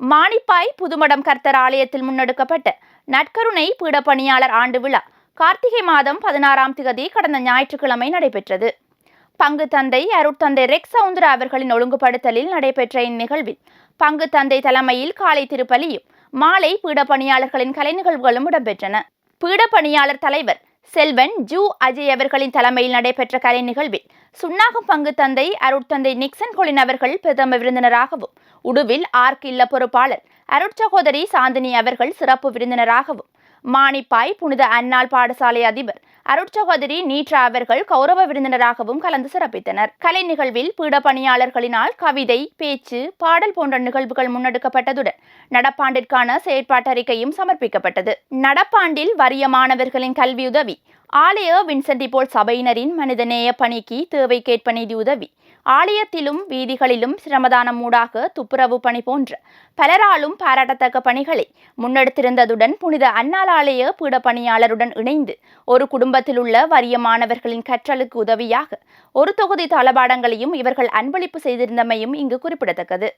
மானிப்பாய் புதுமடம் கர்த்தர் ஆலயத்தில் முன்னெடுக்கப்பட்ட நட்கருணை பீடப்பணியாளர் ஆண்டு விழா கார்த்திகை மாதம் பதினாறாம் திகதி கடந்த ஞாயிற்றுக்கிழமை நடைபெற்றது. பங்கு தந்தை அருட்தந்தை ரெக் சவுந்தர அவர்களின் ஒழுங்குபடுத்தலில் நடைபெற்ற இந்நிகழ்வில் பங்கு தந்தை தலைமையில் காலை திருப்பலியும் மாலை பீட பணியாளர்களின் கலை நிகழ்வுகளும் இடம்பெற்றன. பீட பணியாளர் தலைவர் செல்வன் ஜூ அஜய் அவர்களின் தலைமையில் நடைபெற்ற கலை நிகழ்வில் சுண்ணாகம் பங்கு தந்தை அருட்தந்தை நிக்சன் கொலின் அவர்கள் பிரதம விருந்தினராகவும் உடுவில் ஆர்க் இல்ல பொறுப்பாளர் அருட்சகோதரி சாந்தினி அவர்கள் சிறப்பு விருந்தினராகவும் மானிப்பாய் புனித அன்னாள் பாடசாலை அதிபர் அருட்சகோதரி நீட்ரா அவர்கள் கௌரவ விருந்தினராகவும் கலந்து சிறப்பித்தனர். கலை நிகழ்வில் பீட பணியாளர்களினால் கவிதை பேச்சு பாடல் போன்ற நிகழ்வுகள் முன்னெடுக்கப்பட்டதுடன் நடப்பாண்டிற்கான செயற்பாட்டறிக்கையும் சமர்ப்பிக்கப்பட்டது. நடப்பாண்டில் வறிய மாணவர்களின் கல்வியுதவி ஆலய வின்சென்டி போல் சபையினரின் மனிதநேய பணிக்கு தேவைக்கேற்ப நிதி உதவி ஆலயத்திலும் வீதிகளிலும் சிரமதானம் மூடாக துப்புரவு பணி போன்ற பலராலும் பாராட்டத்தக்க பணிகளை முன்னெடுத்திருந்ததுடன் புனித அன்னாலாலய பீட பணியாளருடன் இணைந்து ஒரு குடும்பத்தில் உள்ள வறிய மாணவர்களின் கற்றலுக்கு உதவியாக ஒரு தொகுதி தளபாடங்களையும் இவர்கள் அன்பளிப்பு செய்திருந்தமையும் இங்கு குறிப்பிடத்தக்கது.